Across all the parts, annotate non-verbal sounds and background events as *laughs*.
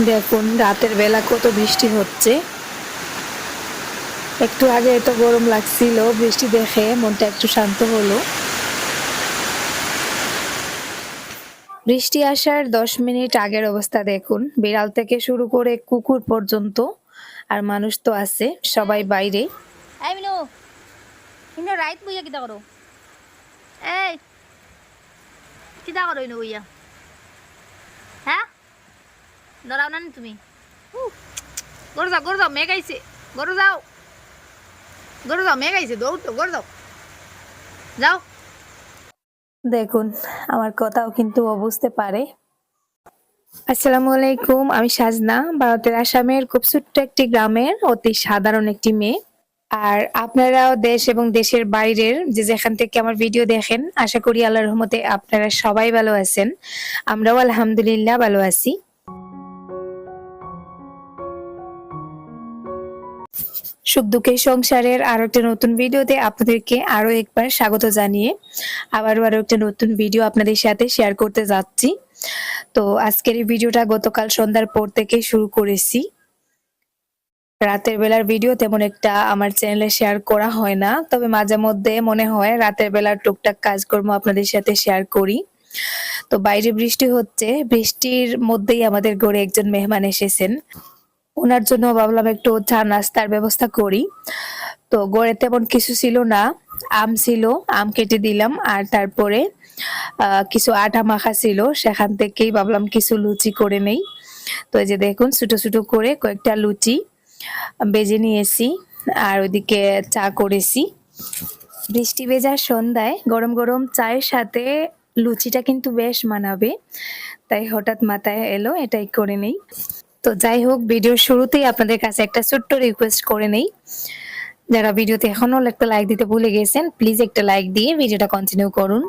দেখুন, রাতের বেলা কত বৃষ্টি হচ্ছে। একটু আগে এত গরম লাগছিল, বৃষ্টি দেখে মনটা একটু শান্ত হলো। বৃষ্টি আসার দশ মিনিট আগের অবস্থা দেখুন। বিড়াল থেকে শুরু করে কুকুর পর্যন্ত, আর মানুষ তো আছে, সবাই বাইরে। করো? এই করো হ্যাঁ? ডরাও না তুমি। গরু যাও গরু যাও মেঘ আইছে গরু যাও গরু যাও মেঘ আইছে দৌড় তো গরু যাও যাও দেখুন, আমার কথাও কিন্তু বুঝতে পারে। আসসালামু আলাইকুম, আমি সাজনা, ভারতের আসামের খুব ছোট্ট একটি গ্রামের অতি সাধারণ একটি মেয়ে। আর আপনারাও দেশ এবং দেশের বাইরের যে যেখান থেকে আমার ভিডিও দেখেন, আশা করি আল্লাহর রহমতে আপনারা সবাই ভালো আছেন। আমরাও আলহামদুলিল্লাহ ভালো আছি। সুখ দুঃখের সংসারের আরও একটা নতুন ভিডিওতে আপনাদেরকে আরও একবার স্বাগত জানিয়ে আবারও আরও একটা নতুন ভিডিও আপনাদের সাথে শেয়ার করতে যাচ্ছি। তো আজকের এই ভিডিওটা গতকাল সন্ধ্যার পর থেকে শুরু করেছি। রাতের বেলার ভিডিও তেমন একটা আমার চ্যানেলে শেয়ার করা হয় না, তবে মাঝে মধ্যে মনে হয় রাতের বেলার টুকটাক কাজকর্ম আপনাদের সাথে শেয়ার করি। তো বাইরে বৃষ্টি হচ্ছে, বৃষ্টির মধ্যেই আমাদের ঘরে একজন মেহমান এসেছেন। ওনার জন্য ভাবলাম একটু চা নাস্তার ব্যবস্থা করি। তো গড়ে তেমন কিছু ছিল না, আম ছিল, আম কেটে দিলাম আর তারপরে কিছু আটা মাখা ছিল, সেখান থেকেই ভাবলাম কিছু লুচি করে নেই। তো এই যে দেখুন, ছোট ছোট করে কয়েকটা লুচি বেজে নিয়েছি আর ওইদিকে চা করেছি। বৃষ্টি ভেজার সন্ধ্যায় গরম গরম চায়ের সাথে লুচিটা কিন্তু বেশ মানাবে, তাই হঠাৎ মাথায় এলো, এটাই করে নেই। তো যাই হোক, ভিডিওর শুরুতেই আপনাদের কাছে একটা ছোট্ট রিকোয়েস্ট করে নেই। যারা ভিডিওতে এখনও একটা লাইক দিতে ভুলে গেছেন প্লিজ একটা লাইক দিয়ে ভিডিওটা কন্টিনিউ করুন।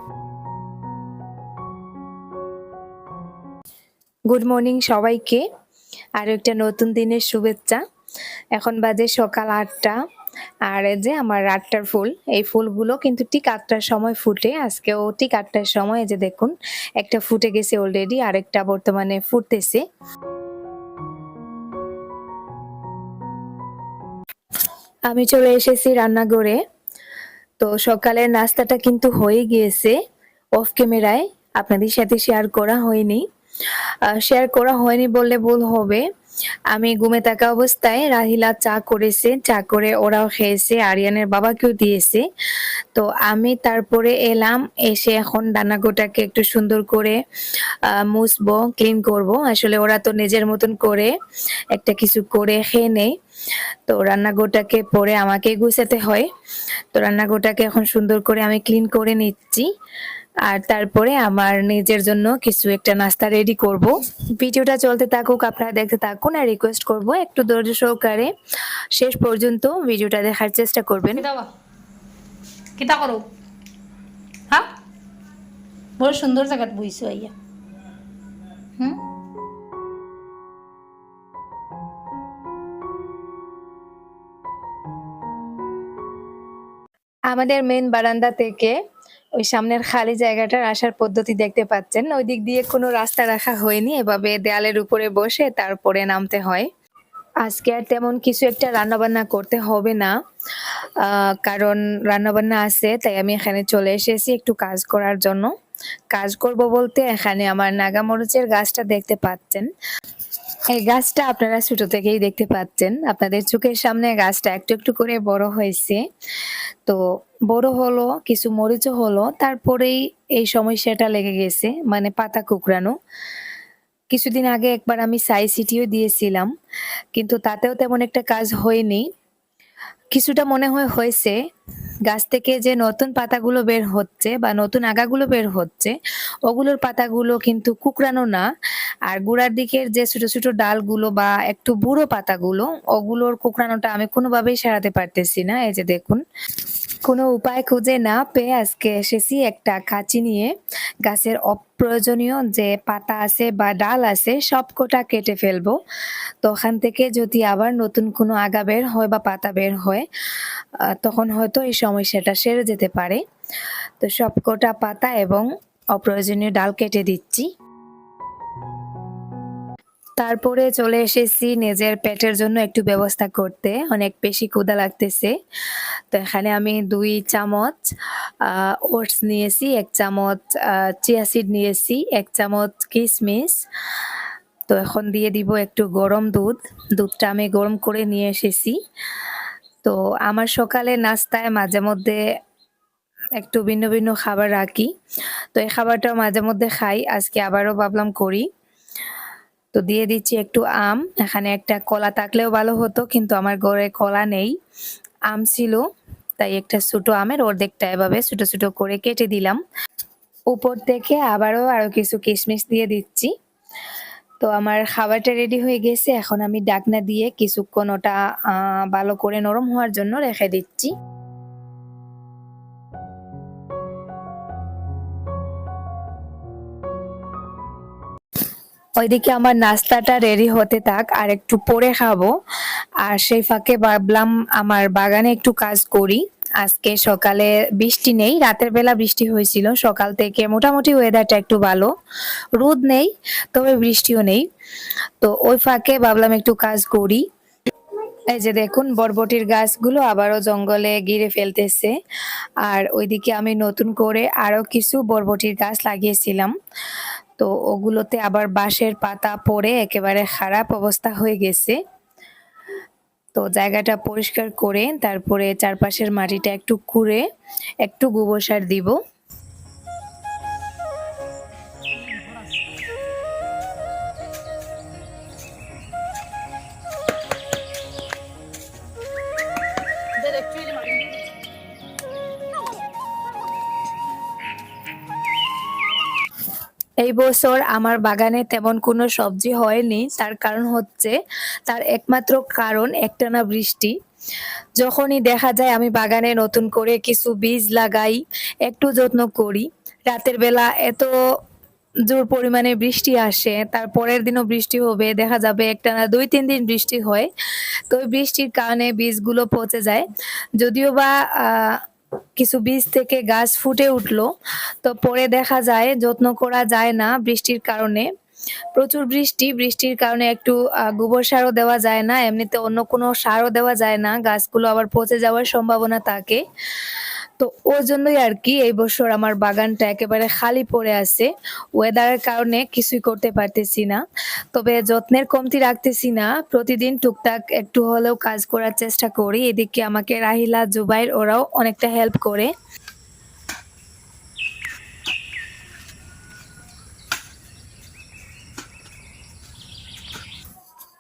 গুড মর্নিং সবাইকে। আর একটা নতুন দিনের শুভেচ্ছা। এখন বাজে সকাল আটটা। আর যে আমার আটটার ফুল, এই ফুলগুলো কিন্তু ঠিক আটটার সময় ফুটে। আজকেও ঠিক আটটার সময় যে দেখুন, একটা ফুটে গেছে অলরেডি আরেকটা বর্তমানে ফুটতেছে। আমি চলে এসেছি রান্নাঘরে। তো সকালের নাস্তাটা কিন্তু হয়ে গিয়েছে অফ ক্যামেরায় আপনাদের সাথে শেয়ার করা হয়নি। শেয়ার করা হয়নি বললে ভুল হবে। আমি ঘুমে থাকা অবস্থায় রাহিলা চা করেছে, চা করে ওরাও খেয়েছে, আরিয়ানের বাবাকেও দিয়েছে। তো আমি তারপরে এলাম, এসে এখন রান্নাঘরটাকে একটু সুন্দর করে মুছবো ক্লিন করব। আসলে ওরা তো নিজের মতন করে একটা কিছু করে খেয়ে নেয়। তো রান্নাঘরটাকে পরে আমাকে গুছাতে হয়। তো রান্নাঘরটাকে এখন সুন্দর করে আমি ক্লিন করে নিচ্ছি। আর তারপরে আমার নিজের জন্য কিছু একটা নাস্তা রেডি করব। ভিডিওটা চলতে থাকুক আপনারা দেখতে থাকুন আর রিকোয়েস্ট করব একটু ধৈর্য সহকারে শেষ পর্যন্ত ভিডিওটা দেখার চেষ্টা করবেন। কিতা করো? হ্যাঁ? বড় সুন্দর জায়গাত বইছো আইয়া। হুম? আমাদের মেন বারান্দা থেকে ওই সামনের খালি জায়গাটার আসার পদ্ধতি দেখতে পাচ্ছেন। ওই দিক দিয়ে কোনো রাস্তা রাখা হয়নি, এভাবে দেয়ালের উপরে বসে তারপরে নামতে হয়। আজকে আর তেমন কিছু একটা রান্নাবান্না করতে হবে না কারণ রান্নাবান্না আছে, তাই আমি এখানে চলে এসেছি একটু কাজ করার জন্য। কাজ করব বলতে এখানে আমার নাগামরিচের গাছটা দেখতে পাচ্ছেন। এই গাছটা আপনারা ছোট থেকেই দেখতে পাচ্ছেন। আপনাদের চোখের সামনে গাছটা একটু একটু করে বড় হয়েছে। তো বড় হলো, কিছু মরিচও হলো, তারপরেই এই সমস্যাটা লেগে গেছে মানে পাতা কুকরানো কিছুদিন আগে একবার আমি সাই সিটিও দিয়েছিলাম, কিন্তু তাতেও তেমন একটা কাজ হয়নি। কিছুটা মনে হয় হয়েছে, গাছ থেকে যে নতুন পাতাগুলো বের হচ্ছে বা নতুন আগাগুলো বের হচ্ছে, ওগুলোর পাতাগুলো কিন্তু কুকরানো না। আর গোড়ার দিকের যে ছোট ছোট ডালগুলো বা একটু বুড়ো পাতাগুলো, ওগুলোর কুকরানোটা আমি কোনোভাবেই সারাতে পারতেছি না, এই যে দেখুন। কোনো উপায় খুঁজে না পেয়ে আজকে এসেছি একটা কাঁচি নিয়ে। গাছের অপ্রয়োজনীয় যে পাতা আছে বা ডাল আছে, সব কটা কেটে ফেলব। তো ওখান থেকে যদি আবার নতুন কোনো আগা বের হয় বা পাতা বের হয় তখন হয়তো এই সমস্যাটা সেরে যেতে পারে। তো সব কটা পাতা এবং অপ্রয়োজনীয় ডাল কেটে দিচ্ছি। তারপরে চলে এসেছি নিজের পেটের জন্য একটু ব্যবস্থা করতে, অনেক বেশি ক্ষুধা লাগতেছে। তো এখানে আমি দুই চামচ ওটস নিয়েছি, এক চামচ চিয়া সিড নিয়েছি, এক চামচ কিশমিশ তো এখন দিয়ে দিব একটু গরম দুধ, দুধটা আমি গরম করে নিয়ে এসেছি। তো আমার সকালে নাস্তায় মাঝে মধ্যে একটু ভিন্ন ভিন্ন খাবার রাখি। তো এই খাবারটা মাঝে মধ্যে খাই, আজকে আবারও ভাবলাম করি। তো দিয়ে দিচ্ছি একটু আম। এখানে একটা কলা থাকলেও ভালো হতো, কিন্তু আমার ঘরে কলা নেই। আম ছিল, তাই একটা ছোটো আমের অর্ধেকটা এভাবে ছোটো ছোটো করে কেটে দিলাম। উপর থেকে আবারও আরও কিছু কিশমিশ দিয়ে দিচ্ছি। তো আমার খাবারটা রেডি হয়ে গেছে, এখন আমি ডাকনা দিয়ে কিছুক্ষণ ওটা ভালো করে নরম হওয়ার জন্য রেখে দিচ্ছি। ওইদিকে আমার নাস্তাটা রেডি হতে থাক, আর একটু পরে খাব। আর সেই ফাঁকে ভাবলাম আমার বাগানে একটু কাজ করি। আজকে সকালে বৃষ্টি নেই, রাতের বেলা বৃষ্টি হয়েছিল। সকাল থেকে মোটামুটি ওয়েদারটা একটু ভালো। রোদ নেই, তবে বৃষ্টিও নেই। তো ওই ফাঁকে ভাবলাম একটু কাজ করি। এই যে দেখুন, বরবটির গাছগুলো আবারও জঙ্গলে গিরে ফেলতেছে। আর ওইদিকে আমি নতুন করে আরও কিছু বরবটির গাছ লাগিয়েছিলাম। তো ওগুলোতে আবার বাঁশের পাতা পড়ে একেবারে খারাপ অবস্থা হয়ে গেছে। তো জায়গাটা পরিষ্কার করে তারপরে চারপাশের মাটিটা একটু খুঁড়ে একটু গোবর সার দিব। এই বছর আমার বাগানে তেমন কোনো সবজি হয়নি। তার কারণ হচ্ছে, তার একমাত্র কারণ একটানা বৃষ্টি। যখনই দেখা যায় আমি বাগানে নতুন করে কিছু বীজ লাগাই, একটু যত্ন করি। রাতের বেলা এত জোর পরিমাণে বৃষ্টি আসে, তার পরের দিনও বৃষ্টি হবে, দেখা যাবে একটানা দুই, তিন দিন বৃষ্টি হয়। তো বৃষ্টির কারণে বীজগুলো পচে যায়। যদিও বা কিছু বীজ থেকে গাছ ফুটে উঠল। তো পরে দেখা যায়, যত্ন করা যায় না বৃষ্টির কারণে। প্রচুর বৃষ্টি, বৃষ্টির কারণে একটু গোবর সারও দেওয়া যায় না। এমনিতে অন্য কোনো সারও দেওয়া যায় না। গাছগুলো আবার পচে যাওয়ার সম্ভাবনা থাকে। তো ওই জন্যই আর কি এই বছর আমার বাগানটা একেবারে খালি পড়ে আছে। ওয়েদারের কারণে কিছুই করতে পারতেছি না। তবে যত্নের কমতি রাখতেছি না। প্রতিদিন টুকটাক একটু হলেও কাজ করার চেষ্টা করি। এদিকে আমাকে রাহিলা, জুবাইর ওরাও অনেকটা হেল্প করে।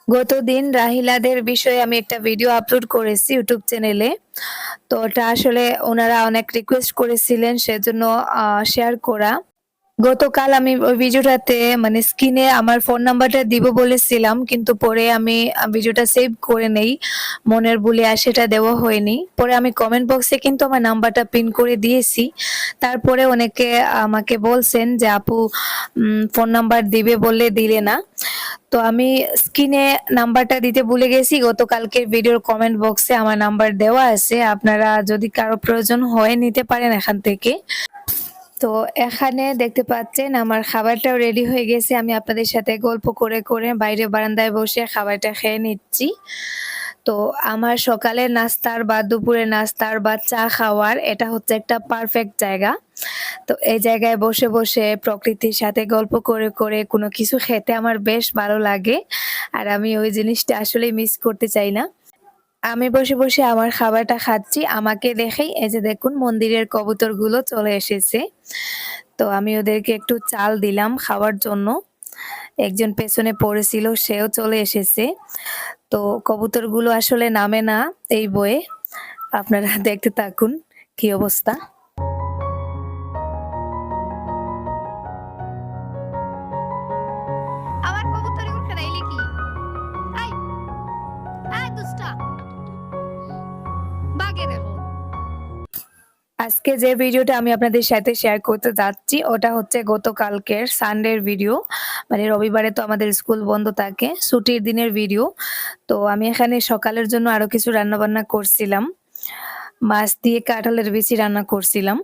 গতদিন রাহিলাদের বিষয়ে আমি একটা ভিডিও আপলোড করেছি ইউটিউব চ্যানেলে তো ওটা আসলে ওনারা অনেক রিকোয়েস্ট করেছিলেন, সেজন্য শেয়ার করা। গতকাল আমি ওই ভিডিওটাতে মানে স্ক্রিনে আমার ফোন নাম্বারটা দিব বলেছিলাম, কিন্তু পরে আমি ভিডিওটা সেভ করে নেই। মনের ভুলে আর সেটা দেওয়া হয়নি। পরে আমি কমেন্ট বক্সে কিন্তু আমার নাম্বারটা পিন করে দিয়েছি। তারপরে অনেকে আমাকে বলছেন যে, আপু ফোন নাম্বার দিবে বলে দিলে না। তো আমি স্ক্রিনে নাম্বারটা দিতে ভুলে গেছি। গতকালকের ভিডিওর কমেন্ট বক্সে আমার নাম্বার দেওয়া আছে। আপনারা যদি কারও প্রয়োজন হয় নিতে পারেন এখান থেকে। তো এখানে দেখতে পাচ্ছেন, আমার খাবারটাও রেডি হয়ে গেছে। আমি আপনাদের সাথে গল্প করে করে বাইরে বারান্দায় বসে খাবারটা খেয়ে নিচ্ছি। তো আমার সকালের নাস্তার বা দুপুরের নাস্তার বা চা খাওয়ার এটা হচ্ছে একটা পারফেক্ট জায়গা। তো এই জায়গায় বসে বসে প্রকৃতির সাথে গল্প করে করে কোনো কিছু খেতে আমার বেশ ভালো লাগে। আর আমি ওই জিনিসটা আসলে মিস করতে চাই না। আমি বসে বসে আমার খাবারটা খাচ্ছি। আমাকে দেখেই এই যে দেখুন মন্দিরের কবুতরগুলো চলে এসেছে। তো আমি ওদেরকে একটু চাল দিলাম খাওয়ার জন্য। একজন পেছনে পড়েছিল, সেও চলে এসেছে। তো কবুতরগুলো আসলে নামে না এই বয়ে আপনারা *laughs* দেখতে থাকুন কি অবস্থা। আজকে যে ভিডিওটা আমি আপনাদের সাথে শেয়ার করতে যাচ্ছি, ওটা হচ্ছে গতকালকের সানডের ভিডিও মানে রবিবারে তো আমাদের স্কুল বন্ধ থাকে, ছুটির দিনের ভিডিও তো আমি এখানে সকালের জন্য আরও কিছু রান্নাবান্না করছিলাম। মাছ দিয়ে কাঁঠালের বেশি রান্না করছিলাম।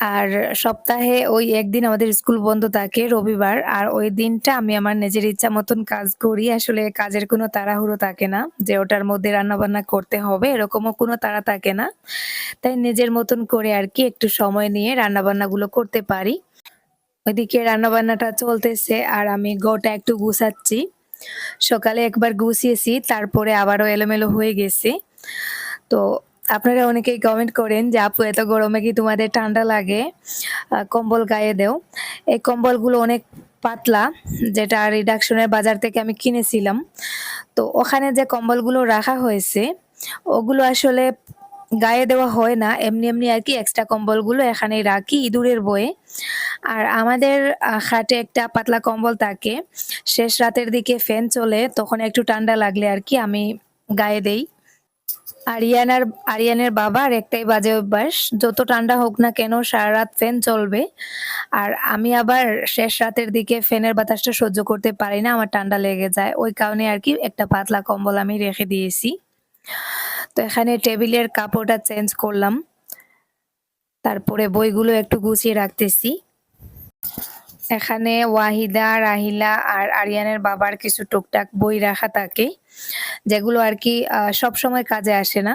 আর সপ্তাহে ওই একদিন আমাদের স্কুল বন্ধ থাকে, রবিবার। আর ওই দিনটা আমি আমার নিজের ইচ্ছা মতন কাজ করি। আসলে কাজের কোনো তাড়াহুড়ো থাকে না যে ওটার মধ্যে রান্নাবান্না করতে হবে, এরকমও কোনো তাড়া থাকে না। তাই নিজের মতন করে আর কি একটু সময় নিয়ে রান্নাবান্নাগুলো করতে পারি। ওইদিকে রান্নাবান্নাটা চলতেছে আর আমি গোটা একটু গুছাচ্ছি। সকালে একবার গুছিয়েছি, তারপরে আবারও এলোমেলো হয়ে গেছে। তো আপনারা অনেকেই কমেন্ট করেন যে, আপু, এত গরমে কি তোমাদের ঠান্ডা লাগে? কম্বল গায়ে দেও। এই কম্বলগুলো অনেক পাতলা, যেটা রিডাকশনের বাজার থেকে আমি কিনেছিলাম। তো ওখানে যে কম্বলগুলো রাখা হয়েছে, ওগুলো আসলে গায়ে দেওয়া হয় না। এমনি এমনি আর কি এক্সট্রা কম্বলগুলো এখানেই রাখি ইঁদুরের বয়ে। আর আমাদের খাটে একটা পাতলা কম্বল থাকে। শেষ রাতের দিকে ফ্যান চলে, তখন একটু ঠান্ডা লাগলে আর কি আমি গায়ে দেই। আরিয়ানার, আরিয়ানের বাবার একটাই বাজে অভ্যাস, যত ঠান্ডা হোক না কেন সারা রাত ফ্যান চলবে। আর আমি আবার শেষ রাতের দিকে ফ্যানের বাতাসটা সহ্য করতে পারি না, আমার ঠান্ডা লেগে যায়। ওই কারণে আর কি একটা পাতলা কম্বল আমি রেখে দিয়েছি। তো এখানে টেবিলের কাপড়টা চেঞ্জ করলাম। তারপরে বইগুলো একটু গুছিয়ে রাখতেছি। এখানে ওয়াহিদা, রাহিলা আর আরিয়ানের বাবার কিছু টুকটাক বই রাখা থাকে, যেগুলো আর কি সব সময় কাজে আসে না।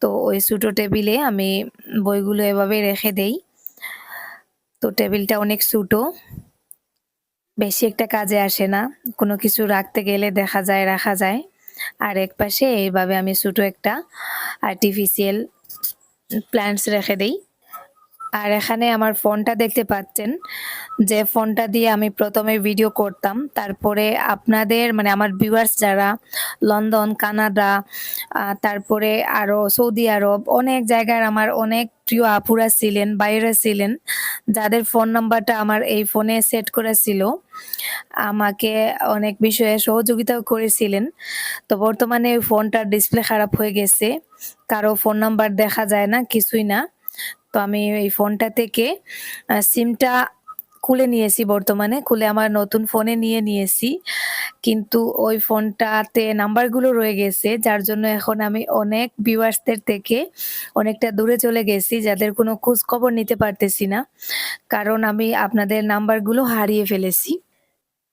তো ওই ছোটো টেবিলে আমি বইগুলো এভাবে রেখে দেই। তো টেবিলটা অনেক ছোটো, বেশি একটা কাজে আসে না, কোনো কিছু রাখতে গেলে দেখা যায়, রাখা যায়। আর এক পাশে এইভাবে আমি ছোটো একটা আর্টিফিশিয়াল প্ল্যান্টস রেখে দেই। আর এখানে আমার ফোনটা দেখতে পাচ্ছেন, যে ফোনটা দিয়ে আমি প্রথমে ভিডিও করতাম। তারপরে আপনাদের মানে আমার ভিউয়ার্স যারা, লন্ডন, কানাডা তারপরে আরও সৌদি আরব, অনেক জায়গার আমার অনেক প্রিয় আপুরা ছিলেন বাইরে ছিলেন, যাদের ফোন নাম্বারটা আমার এই ফোনে সেট করা ছিল, আমাকে অনেক বিষয়ে সহযোগিতাও করেছিলেন। তো বর্তমানে ওই ফোনটার ডিসপ্লে খারাপ হয়ে গেছে, কারও ফোন নাম্বার দেখা যায় না, কিছুই না। তো আমি এই ফোনটা থেকে সিমটা খুলে নিয়েছি বর্তমানে, খুলে আমার নতুন ফোনে নিয়ে নিয়েছি। কিন্তু ওই ফোনটাতে নাম্বারগুলো রয়ে গেছে, যার জন্য এখন আমি অনেক ভিউয়ার্সদের থেকে অনেকটা দূরে চলে গেছি, যাদের কোনো খোঁজ খবর নিতে পারতেছি না। কারণ আমি আপনাদের নাম্বারগুলো হারিয়ে ফেলেছি।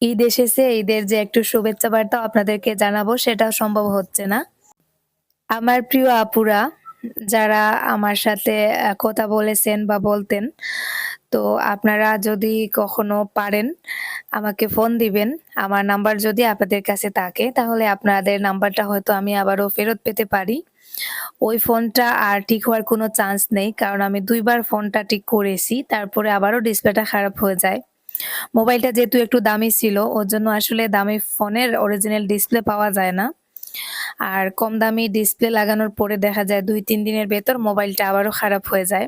ঈদ এসেছে, ঈদের যে একটু শুভেচ্ছা বার্তা আপনাদেরকে জানাব, সেটাও সম্ভব হচ্ছে না। আমার প্রিয় আপুরা যারা আমার সাথে কথা বলেছেন বা বলতেন, তো আপনারা যদি কখনো পারেন, আমাকে ফোন দিবেন। আমার নাম্বার যদি আপনাদের কাছে থাকে, তাহলে আপনাদের নাম্বারটা হয়তো আমি আবারও ফেরত পেতে পারি। ওই ফোনটা আর ঠিক হওয়ার কোনো চান্স নেই, কারণ আমি দুইবার ফোনটা ঠিক করেছি, তারপরে আবারও ডিসপ্লেটা খারাপ হয়ে যায়। মোবাইলটা যেহেতু একটু দামি ছিল, ওর জন্য আসলে দামি ফোনের অরিজিনাল ডিসপ্লে পাওয়া যায় না। আর কম দামি ডিসপ্লে লাগানোর পরে দেখা যায় দুই, তিন দিনের ভেতর মোবাইলটা আবারও খারাপ হয়ে যায়।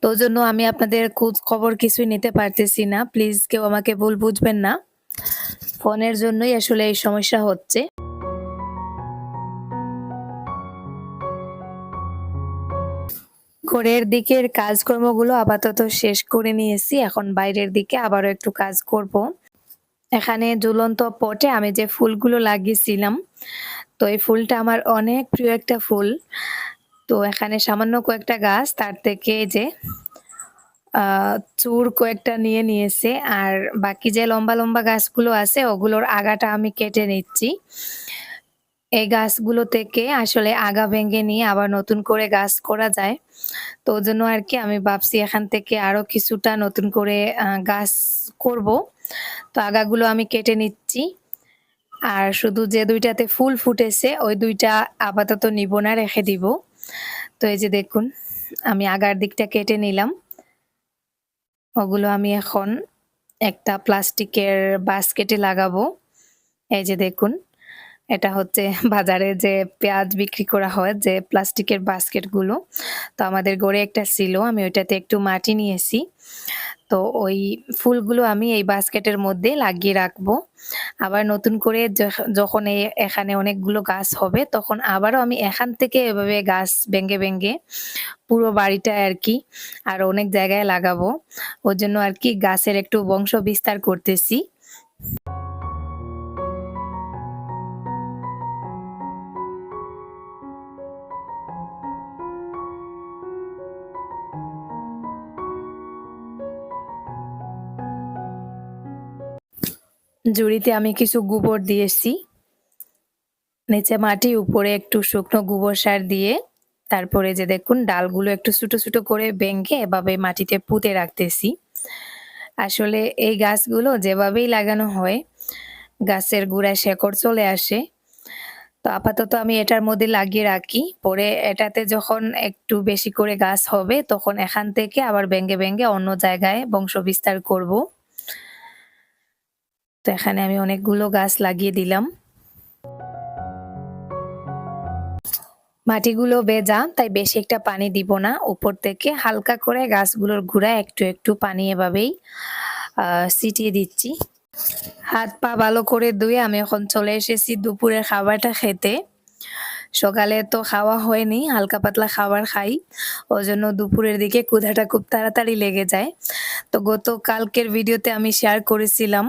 তো জন্য আমি আপনাদের খোঁজ খবর কিছুই নিতে পারতেছি না। প্লিজ কেউ আমাকে ভুল বুঝবেন না। ফোনের জন্যই আসলে এই সমস্যা হচ্ছে। ঘরের দিকের কাজকর্মগুলো আপাতত শেষ করে নিয়েছি। এখন বাইরের দিকে আবারও একটু কাজ করব। এখানে ঝুলন্ত পটে আমি যে ফুলগুলো লাগিয়েছিলাম, তো এই ফুলটা আমার অনেক প্রিয় একটা ফুল। তো এখানে সামান্য কয়েকটা গাছ, তার থেকে যে চুর কয়েকটা নিয়ে নিয়েছে, আর বাকি যে লম্বা লম্বা গাছগুলো আছে, ওগুলোর আগাটা আমি কেটে নিচ্ছি। এই গাছগুলো থেকে আসলে আগা ভেঙে নিয়ে আবার নতুন করে গাছ করা যায়। তো ওই জন্য আর কি আমি ভাবছি এখান থেকে আরও কিছুটা নতুন করে গাছ করব। তো আগাগুলো আমি কেটে নিচ্ছি। আর শুধু যে দুইটাতে ফুল ফুটেছে, ওই দুইটা আপাতত নিব না, রেখে দিব। তো এই যে দেখুন, আমি আগার দিকটা কেটে নিলাম। ওগুলো আমি এখন একটা প্লাস্টিকের বাস্কেটে লাগাবো। এই যে দেখুন, এটা হচ্ছে বাজারে যে পেঁয়াজ বিক্রি করা হয়, যে প্লাস্টিকের বাস্কেটগুলো। তো আমাদের গড়ে একটা ছিল, আমি ওইটাতে একটু মাটি নিয়েছি। তো ওই ফুলগুলো আমি এই বাস্কেটের মধ্যে লাগিয়ে রাখব। আবার নতুন করে যখন এই এখানে অনেকগুলো গাছ হবে, তখন আবারও আমি এখান থেকে এভাবে গাছ ভেঙ্গে ভেঙ্গে পুরো বাড়িটা আর কি, আর অনেক জায়গায় লাগাবো। ওর জন্য আর কি গাছের একটু বংশ বিস্তার করতেছি। ঝুড়িতে আমি কিছু গোবর দিয়েছি নিচে মাটি, উপরে একটু শুকনো গোবর সার দিয়ে, তারপরে যে দেখুন ডালগুলো একটু ছোট ছোট করে ভেঙে এভাবে মাটিতে পুঁতে রাখতেছি। আসলে এই গাছগুলো যেভাবেই লাগানো হয়, গাছের গুড়ায় শেকড় চলে আসে। তো আপাতত আমি এটার মধ্যে লাগিয়ে রাখি। পরে এটাতে যখন একটু বেশি করে গাছ হবে, তখন এখান থেকে আবার ভেঙে ভেঙে অন্য জায়গায় বংশ বিস্তার করব। তো এখানে আমি অনেকগুলো গাছ লাগিয়ে দিলাম। মাটিগুলো বেজা তাই বেশি একটা পানি দিব না। উপর থেকে হালকা করে গাছগুলোর গুঁড়ায় একটু একটু পানি এভাবেই ছিটিয়ে দিচ্ছি। হাত পা ভালো করে ধুয়ে আমি এখন চলে এসেছি দুপুরের খাবারটা খেতে। সকালে তো খাওয়া হয়নি, হালকা পাতলা খাবার খাই। ওই জন্য দুপুরের দিকে ক্ষুধাটা খুব তাড়াতাড়ি লেগে যায়। তো গত কালকের ভিডিওতে আমি শেয়ার করেছিলাম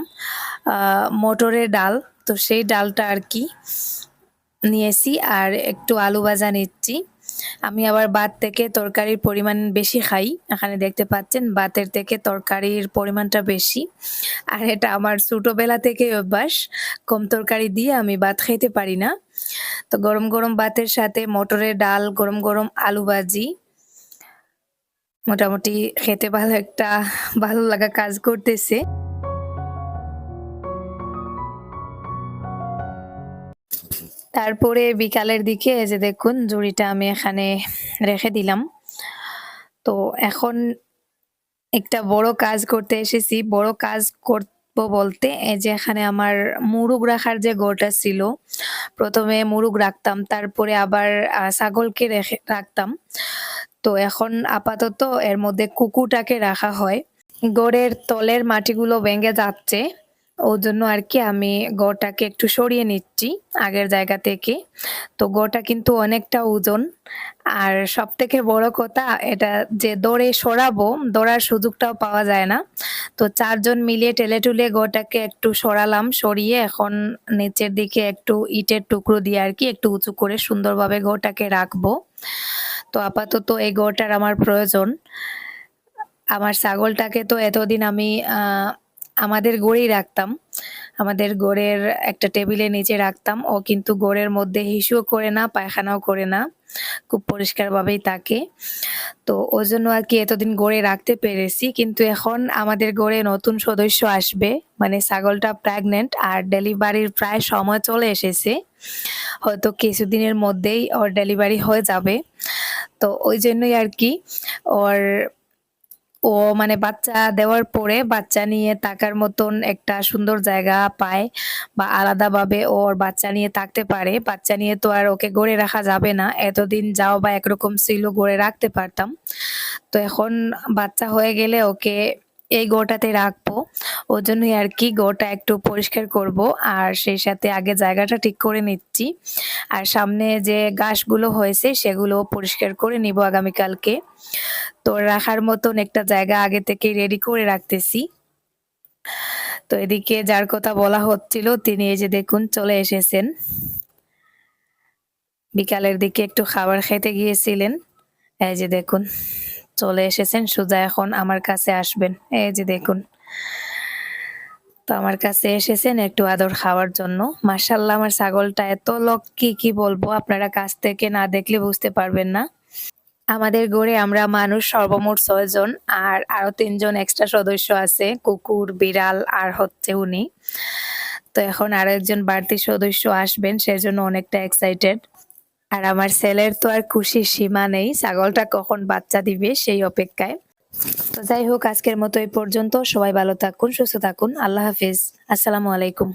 মটরের ডাল। তো সেই ডালটা আর কি নিয়েছি, আর একটু আলু ভাজা নিচ্ছি। আমি আবার ভাত থেকে তরকারির পরিমাণ বেশি খাই। এখানে দেখতে পাচ্ছেন ভাতের থেকে তরকারির পরিমাণটা বেশি। আর এটা আমার ছোটবেলা থেকে অভ্যাস। কম তরকারি দিয়ে আমি ভাত খাইতে পারি না। তো গরম গরম ভাতের সাথে মটরের ডাল, গরম গরম আলু ভাজি, মোটামুটি খেতে ভালো একটা ভালো লাগা কাজ করতেছে। তারপরে বিকালের দিকে যে দেখুন, জুড়িটা আমি এখানে রেখে দিলাম। তো এখন একটা বড় কাজ করতে এসেছি। বড় কাজ করব বলতে এই যে এখানে আমার মুরুগ রাখার যে গোটা ছিল, প্রথমে মুরুগ রাখতাম, তারপরে আবার ছাগলকে রেখে রাখতাম। তো এখন আপাতত এর মধ্যে কুকুরটাকে রাখা হয়। গড়ের তলের মাটিগুলো ভেঙে যাচ্ছে। ওর জন্য আর কি আমি গড়টাকে একটু সরিয়ে নিচ্ছি আগের জায়গা থেকে। তো গড়টা কিন্তু অনেকটা ওজন। আর সব থেকে বড় কথা এটা যে দৌড়ে সরাবো দৌড়ার সুযোগটাও পাওয়া যায় না। তো চারজন মিলিয়ে টেলে টুলে গড়টাকে একটু সরালাম সরিয়ে এখন নিচের দিকে একটু ইটের টুকরো দিয়ে আর কি একটু উঁচু করে সুন্দরভাবে গড়টাকে রাখব। তো আপাতত এই গড়টার আমার প্রয়োজন। আমার ছাগলটাকে তো এতদিন আমি আহ, আমাদের গড়েই রাখতাম। আমাদের গড়ের একটা টেবিলে নিচে রাখতাম। ও কিন্তু গড়ের মধ্যে হিসুও করে না, পায়খানাও করে না। খুব পরিষ্কারভাবেই থাকে। তো ওই জন্য আর কি এতদিন গড়ে রাখতে পেরেছি। কিন্তু এখন আমাদের গড়ে নতুন সদস্য আসবে। মানে ছাগলটা প্রেগনেন্ট আর ডেলিভারির প্রায় সময় চলে এসেছে। হয়তো কিছুদিনের মধ্যেই ওর ডেলিভারি হয়ে যাবে। তো ওই জন্যই আর কি ওর ও মানে বাচ্চা দেওয়ার পরে বাচ্চা নিয়ে থাকার মতন একটা সুন্দর জায়গা পায় বা আলাদাভাবে ওর বাচ্চা নিয়ে থাকতে পারে। বাচ্চা নিয়ে তো আর ওকে গড়ে রাখা যাবে না। এতদিন যাও বা একরকম ছিল গড়ে রাখতে পারতাম। তো এখন বাচ্চা হয়ে গেলে ওকে এই গোটাতে রাখব। ওর জন্যই আর কি গোটা একটু পরিষ্কার করব। আর সেই সাথে আগে জায়গাটা ঠিক করে নিচ্ছি। আর সামনে যে ঘাসগুলো হয়েছে সেগুলো পরিষ্কার করে নিব আগামীকালকে। তো রাখার মতন একটা জায়গা আগে থেকে রেডি করে রাখতেছি। তো এদিকে যার কথা বলা হচ্ছিল তিনি এই যে দেখুন চলে এসেছেন। বিকালের দিকে একটু খাবার খেতে গিয়েছিলেন। এই যে দেখুন। চলে এসেছেন, সোজা এখন আমার কাছে আসবেন। এই যে দেখুন। তো আমার কাছে এসেছেন একটু আদর খাওয়ার জন্য। মার্শাল্লাহ আমার ছাগলটা এত লক্ষ্মী, কি বলব? আপনারা কাছ থেকে না দেখলে বুঝতে পারবেন না। আমাদের গড়ে আমরা মানুষ সর্বমোট ছয়জন আর আরও তিনজন এক্সট্রা সদস্য আছে, কুকুর, বিড়াল, আর হচ্ছে উনি। তো এখন আরও একজন বাড়তি সদস্য আসবেন, সেজন্য অনেকটা এক্সাইটেড আর আমার ছেলের তো আর খুশির সীমা নেই। ছাগলটা কখন বাচ্চা দিবে সেই অপেক্ষায়। তো যাই হোক, আজকের মতো এই পর্যন্ত। সবাই ভালো থাকুন, সুস্থ থাকুন। আল্লাহ হাফিজ। আসসালামু আলাইকুম।